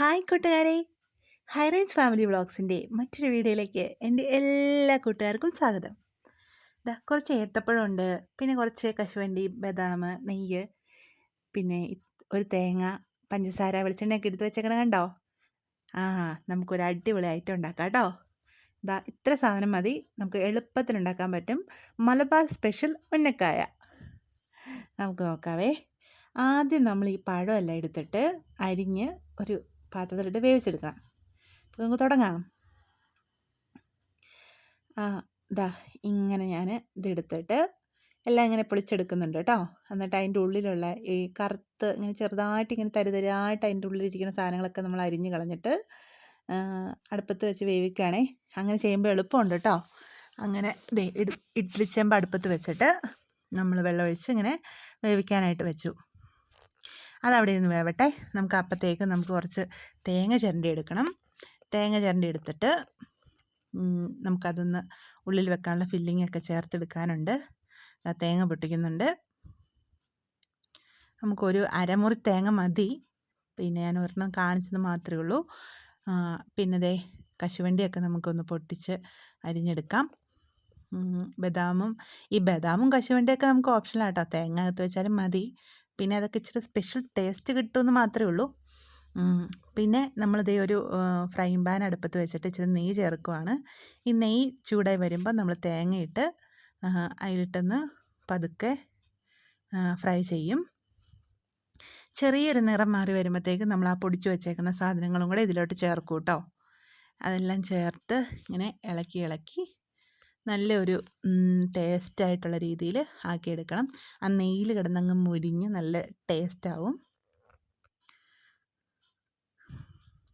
Hi കൂട്ടുകാരെ. High range family വ്ളോഗ്സിന്റെ മറ്റൊരു വീഡിയോയിലേക്ക് എന്റെ എല്ലാ കൂട്ടുകാർക്കും സ്വാഗതം. ഇതാ കുറച്ച് ഏത്തപ്പഴമുണ്ട് പിന്നെ കുറച്ച് കശുവണ്ടി ബദാം നെയ്യ് പിന്നെ ഒരു തേങ്ങ പഞ്ചസാര വെളിച്ചെണ്ണയൊക്കെ എടുത്ത് വെച്ചേക്കണ കണ്ടോ? ആ നമുക്കൊരു അടിപൊളി ഐറ്റം ഉണ്ടാക്കാം കേട്ടോ. ഇതാ ഇത്ര സാധനം മതി. നമുക്ക് എളുപ്പത്തിൽ ഉണ്ടാക്കാൻ പറ്റും. മലബാർ സ്പെഷ്യൽ ഉന്നക്കായ. നമുക്ക് നോക്കാവേ. ആദ്യം നമ്മൾ ഈ പഴമെല്ലാം എടുത്തിട്ട് അരിഞ്ഞ് ഒരു പാത്രത്തിലിട്ട് വേവിച്ചെടുക്കണം. അപ്പോൾ നമുക്ക് തുടങ്ങാം. ആ ഇതാ ഇങ്ങനെ ഞാൻ ഇതെടുത്തിട്ട് എല്ലാം ഇങ്ങനെ പൊളിച്ചെടുക്കുന്നുണ്ട് കേട്ടോ. എന്നിട്ട് അതിന്റെ ഉള്ളിലുള്ള ഈ കറുത്ത് ഇങ്ങനെ ചെറുതായിട്ട് ഇങ്ങനെ തരിതരായിട്ട് അതിന്റെ ഉള്ളിലിരിക്കുന്ന സാധനങ്ങളൊക്കെ നമ്മൾ അരിഞ്ഞ് കളഞ്ഞിട്ട് അടുപ്പത്ത് വെച്ച് വേവിക്കുകയാണേ അങ്ങനെ ചെയ്യുമ്പോൾ എളുപ്പമുണ്ട് കേട്ടോ. അങ്ങനെ ദേ ഇഡ് ഇഡ്ഡലിച്ചെമ്പ് അടുപ്പത്ത് വെച്ചിട്ട് നമ്മൾ വെള്ളമൊഴിച്ച് ഇങ്ങനെ വേവിക്കാനായിട്ട് വെച്ചു. അതവിടെ ഇരുന്ന് വേവട്ടെ. നമുക്ക് അപ്പത്തേക്ക് നമുക്ക് കുറച്ച് തേങ്ങ ചിരണ്ടി എടുക്കണം. തേങ്ങ ചിരണ്ടി എടുത്തിട്ട് നമുക്കതൊന്ന് ഉള്ളിൽ വെക്കാനുള്ള ഫില്ലിംഗ് ഒക്കെ ചേർത്തെടുക്കാനുണ്ട് തേങ്ങ പൊട്ടിക്കുന്നുണ്ട്. നമുക്കൊരു അരമുറി തേങ്ങ മതി. പിന്നെ ഞാൻ ഒരെണ്ണം കാണിച്ചത് മാത്രമേ ഉള്ളൂ. പിന്നെ ദേ കശുവണ്ടിയൊക്കെ നമുക്കൊന്ന് പൊട്ടിച്ച് അരിഞ്ഞെടുക്കാം. ബദാമും ഈ ബദാമും കശുവണ്ടിയൊക്കെ നമുക്ക് ഓപ്ഷനാട്ടോ തേങ്ങ അകത്ത് വെച്ചാലും മതി. പിന്നെ അതൊക്കെ ഇച്ചിരി സ്പെഷ്യൽ ടേസ്റ്റ് കിട്ടുമെന്ന് മാത്രമേ ഉള്ളൂ. പിന്നെ നമ്മളിതേ ഒരു ഫ്രൈങ് പാൻ അടുപ്പത്ത് വെച്ചിട്ട് ഇച്ചിരി നെയ്യ് ചേർക്കുവാണ്. ഈ നെയ്യ് ചൂടായി വരുമ്പോൾ നമ്മൾ തേങ്ങയിട്ട് അതിലിട്ടൊന്ന് പതുക്കെ ഫ്രൈ ചെയ്യും. ചെറിയൊരു നിറം മാറി വരുമ്പോഴത്തേക്ക് നമ്മൾ ആ പൊടിച്ചു വെച്ചേക്കുന്ന സാധനങ്ങളും കൂടെ ഇതിലോട്ട് ചേർക്കും കേട്ടോ. അതെല്ലാം ചേർത്ത് ഇങ്ങനെ ഇളക്കി ഇളക്കി നല്ലൊരു ടേസ്റ്റ് ആയിട്ടുള്ള രീതിയിൽ ആക്കിയെടുക്കണം. ആ നെയ്യിൽ കിടന്നങ്ങ് മുരിഞ്ഞ് നല്ല ടേസ്റ്റ് ആവും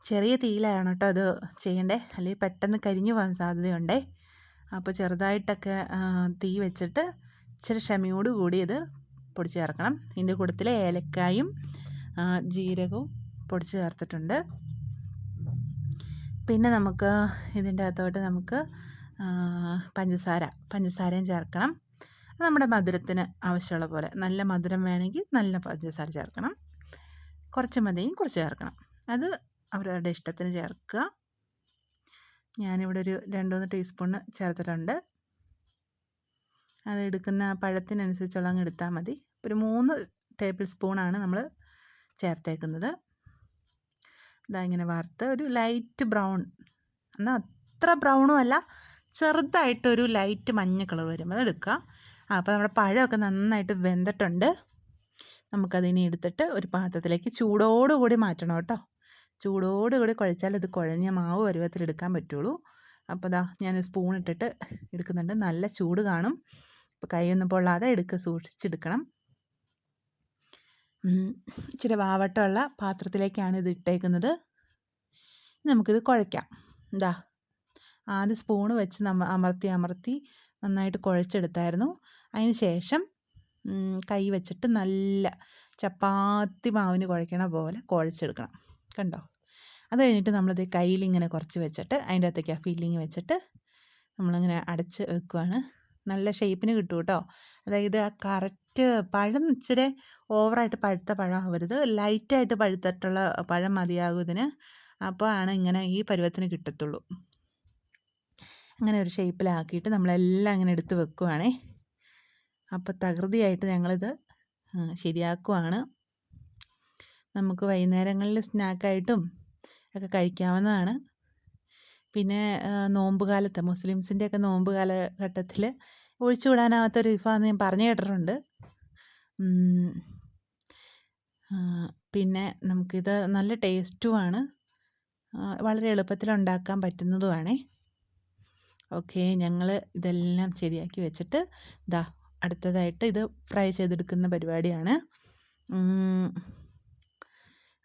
ചെറിയ തീയിലാണ് കേട്ടോ അത് ചെയ്യണ്ടേ. അല്ലെങ്കിൽ പെട്ടെന്ന് കരിഞ്ഞു പോകാൻ സാധ്യതയുണ്ടേ. അപ്പോൾ ചെറുതായിട്ടൊക്കെ തീ വെച്ചിട്ട് ഇച്ചിരി ക്ഷമയോട് കൂടി ഇത് പൊടിച്ച് ചേർക്കണം. ഇതിന്റെ കൂട്ടത്തിൽ ഏലക്കായും ജീരകവും പൊടിച്ച് ചേർത്തിട്ടുണ്ട്. പിന്നെ നമുക്ക് ഇതിന്റെ അകത്തോട്ട് നമുക്ക് പഞ്ചസാര പഞ്ചസാരയും ചേർക്കണം. നമ്മുടെ മധുരത്തിന് ആവശ്യമുള്ള പോലെ. നല്ല മധുരം വേണമെങ്കിൽ നല്ല പഞ്ചസാര ചേർക്കണം. കുറച്ച് മതിയും കുറച്ച് ചേർക്കണം. അത് അവരവരുടെ ഇഷ്ടത്തിന് ചേർക്കുക. ഞാനിവിടെ ഒരു രണ്ട് മൂന്ന് ടീസ്പൂണ് ചേർത്തിട്ടുണ്ട്. അത് എടുക്കുന്ന പഴത്തിനനുസരിച്ചുള്ള അങ്ങ് എടുത്താൽ മതി. ഒരു മൂന്ന് ടേബിൾ സ്പൂണാണ് നമ്മൾ ചേർത്തേക്കുന്നത്. ഇതാ ഇങ്ങനെ വറുത്ത് ഒരു ലൈറ്റ് ബ്രൗൺ. എന്നാൽ അത്ര ബ്രൗണും അല്ല ചെറുതായിട്ടൊരു ലൈറ്റ് മഞ്ഞ കളർ വരുമ്പോൾ എടുക്കുക. അപ്പോൾ നമ്മുടെ പഴമൊക്കെ നന്നായിട്ട് വെന്തിട്ടുണ്ട്. നമുക്കതിനെ എടുത്തിട്ട് ഒരു പാത്രത്തിലേക്ക് ചൂടോടുകൂടി മാറ്റണം കേട്ടോ. ചൂടോടുകൂടി കുഴച്ചാൽ ഇത് കുഴഞ്ഞ മാവ് പരുവത്തിൽ എടുക്കാൻ പറ്റുള്ളൂ. അപ്പോൾ ദാ ഞാൻ സ്പൂൺ ഇട്ടിട്ട് എടുക്കുന്നുണ്ട്. നല്ല ചൂട് കാണും. അപ്പോൾ കൈയൊന്നും പൊള്ളാതെ എടുക്കുക സൂക്ഷിച്ചെടുക്കണം. ഇച്ചിരി വാവട്ടമുള്ള പാത്രത്തിലേക്കാണ് ഇത് ഇട്ടേക്കുന്നത്. നമുക്കിത് കുഴയ്ക്കാം എന്താ ആദ്യം സ്പൂണ് വെച്ച് നമ്മ അമർത്തി അമർത്തി നന്നായിട്ട് കുഴച്ചെടുത്തായിരുന്നു. അതിന് ശേഷം കൈ വെച്ചിട്ട് നല്ല ചപ്പാത്തി മാവിന് കുഴക്കണ പോലെ കുഴച്ചെടുക്കണം. കണ്ടോ? അത് കഴിഞ്ഞിട്ട് നമ്മളിത് കയ്യിലിങ്ങനെ കുറച്ച് വെച്ചിട്ട് അതിന്റെ അകത്തേക്ക് ആ ഫില്ലിങ് വെച്ചിട്ട് നമ്മളിങ്ങനെ അടച്ച് വെക്കുവാണ്. നല്ല ഷേപ്പിന് കിട്ടും കേട്ടോ അതായത് ആ കറക്റ്റ് പഴം ഇച്ചിരി ഓവറായിട്ട് പഴുത്ത പഴം ആവരുത്. ലൈറ്റായിട്ട് പഴുത്തിട്ടുള്ള പഴം മതിയാകും ഇതിന്. അപ്പോൾ ആണ് ഇങ്ങനെ ഈ പരുവത്തിന് കിട്ടത്തുള്ളൂ. അങ്ങനെ ഒരു ഷേപ്പിലാക്കിയിട്ട് നമ്മളെല്ലാം അങ്ങനെ എടുത്ത് വെക്കുവാണേ. അപ്പോൾ തകൃതിയായിട്ട് ഞങ്ങളിത് ശരിയാക്കുവാണ്. നമുക്ക് വൈകുന്നേരങ്ങളിൽ സ്നാക്കായിട്ടും ഒക്കെ കഴിക്കാവുന്നതാണ്. പിന്നെ നോമ്പ് കാലത്ത് മുസ്ലിംസിന്റെയൊക്കെ നോമ്പ് കാലഘട്ടത്തിൽ ഒഴിച്ചുകൂടാനാവാത്തൊരു വിഭവമെന്ന് ഞാൻ പറഞ്ഞു കേട്ടിട്ടുണ്ട്. പിന്നെ നമുക്കിത് നല്ല ടേസ്റ്റുമാണ്. വളരെ എളുപ്പത്തിൽ ഉണ്ടാക്കാൻ പറ്റുന്നതുമാണേ ഓക്കെ ഞങ്ങൾ ഇതെല്ലാം ശരിയാക്കി വെച്ചിട്ട് ദാ അടുത്തതായിട്ട് ഇത് ഫ്രൈ ചെയ്തെടുക്കുന്ന പരിപാടിയാണ്.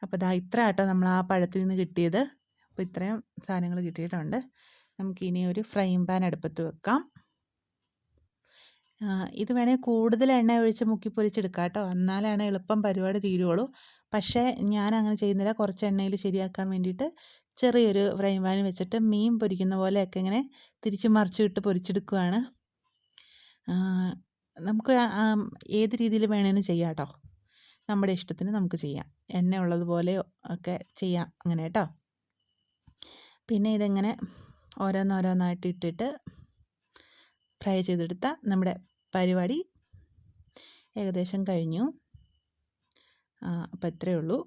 അപ്പോൾ ദാ ഇത്ര ആട്ടോ നമ്മൾ ആ പഴത്തിൽ നിന്ന് കിട്ടിയത്. അപ്പോൾ ഇത്രയും സാധനങ്ങൾ കിട്ടിയിട്ടുണ്ട്. നമുക്കിനി ഒരു ഫ്രൈങ് പാൻ അടുപ്പത്ത് വെക്കാം. ഇത് വേണേൽ കൂടുതൽ എണ്ണ ഒഴിച്ച് മുക്കി പൊരിച്ചെടുക്കാം കേട്ടോ എന്നാലാണ് എളുപ്പം പരിപാടി തീരുള്ളൂ പക്ഷേ ഞാൻ അങ്ങനെ ചെയ്യുന്നില്ല. കുറച്ച് എണ്ണയിൽ ശരിയാക്കാൻ വേണ്ടിയിട്ട് ചെറിയൊരു ഫ്രൈ പാൻ വെച്ചിട്ട് മീൻ പൊരിക്കുന്ന പോലെയൊക്കെ ഇങ്ങനെ തിരിച്ച് മറിച്ചിട്ട് പൊരിച്ചെടുക്കുകയാണ് നമുക്ക് ഏത് രീതിയിൽ വേണേലും ചെയ്യാം കേട്ടോ നമ്മുടെ ഇഷ്ടത്തിന് നമുക്ക് ചെയ്യാം. എണ്ണ ഉള്ളതുപോലെ ഒക്കെ ചെയ്യാം അങ്ങനെ കേട്ടോ പിന്നെ ഇതെങ്ങനെ ഓരോന്നോരോന്നായിട്ട് ഇട്ടിട്ട് ഫ്രൈ ചെയ്തെടുത്ത നമ്മുടെ പരിപാടി ഏകദേശം കഴിഞ്ഞു. അപ്പം ഇത്രയേ ഉള്ളൂ.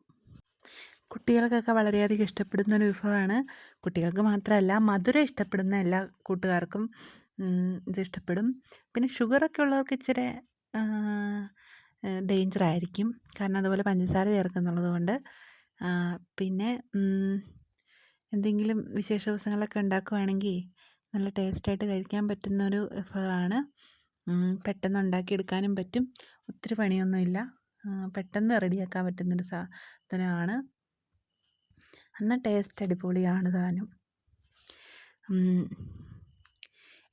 കുട്ടികൾക്കൊക്കെ വളരെയധികം ഇഷ്ടപ്പെടുന്ന ഒരു വിഭവമാണ്. കുട്ടികൾക്ക് മാത്രമല്ല മധുരം ഇഷ്ടപ്പെടുന്ന എല്ലാ കൂട്ടുകാർക്കും ഇത് ഇഷ്ടപ്പെടും. പിന്നെ ഷുഗറൊക്കെ ഉള്ളവർക്ക് ഇച്ചിരി ഡേഞ്ചർ ആയിരിക്കും കാരണം അതുപോലെ പഞ്ചസാര ചേർക്കുന്നുള്ളത് കൊണ്ട്. പിന്നെ എന്തെങ്കിലും വിശേഷ ദിവസങ്ങളൊക്കെ ഉണ്ടാക്കുവാണെങ്കിൽ നല്ല ടേസ്റ്റായിട്ട് കഴിക്കാൻ പറ്റുന്നൊരു വിഭവമാണ്. പെട്ടെന്ന് ഉണ്ടാക്കിയെടുക്കാനും പറ്റും. ഒത്തിരി പണിയൊന്നുമില്ല. പെട്ടെന്ന് റെഡിയാക്കാൻ പറ്റുന്നൊരു സാധനമാണ്. എന്നാൽ ടേസ്റ്റ് അടിപൊളിയാണ് താനും.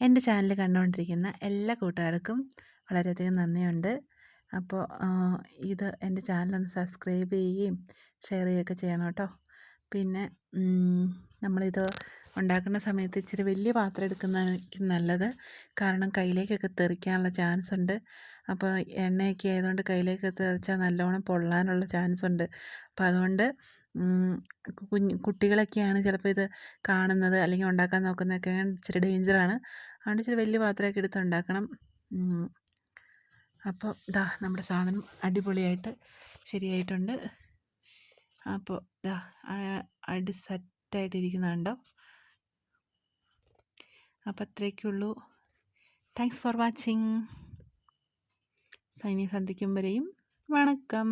എന്റെ ചാനൽ കണ്ടുകൊണ്ടിരിക്കുന്ന എല്ലാ കൂട്ടുകാർക്കും വളരെയധികം നന്ദിയുണ്ട്. അപ്പോൾ ഇത് എന്റെ ചാനലൊന്ന് സബ്സ്ക്രൈബ് ചെയ്യുകയും ഷെയർ ചെയ്യുകയൊക്കെ ചെയ്യണം കേട്ടോ. പിന്നെ നമ്മളിത് ഉണ്ടാക്കുന്ന സമയത്ത് ഇച്ചിരി വലിയ പാത്രം എടുക്കുന്നതായിരിക്കും നല്ലത്. കാരണം കയ്യിലേക്കൊക്കെ തെറിക്കാനുള്ള ചാൻസ് ഉണ്ട്. അപ്പോൾ എണ്ണയൊക്കെ ആയതുകൊണ്ട് കയ്യിലേക്ക് തെറിച്ചാൽ നല്ലോണം പൊള്ളാനുള്ള ചാൻസ് ഉണ്ട്. അപ്പോൾ അതുകൊണ്ട് കുഞ്ഞ് കുട്ടികളൊക്കെയാണ് ചിലപ്പോൾ ഇത് കാണുന്നത് അല്ലെങ്കിൽ ഉണ്ടാക്കാൻ നോക്കുന്നതൊക്കെ ഇച്ചിരി ഡേഞ്ചറാണ് അതുകൊണ്ട് ഇച്ചിരി വലിയ പാത്രമൊക്കെ എടുത്ത് ഉണ്ടാക്കണം. അപ്പോൾ ദാ നമ്മുടെ സാധനം അടിപൊളിയായിട്ട് ശരിയായിട്ടുണ്ട്. അപ്പോൾ ഇതാ അടി സെറ്റായിട്ടിരിക്കുന്നുണ്ടോ അപ്പോൾ അത്രയൊക്കെയുള്ളൂ താങ്ക്സ് ഫോർ വാച്ചിങ് സൈനി സന്ധിക്കും വരെയും വണക്കം.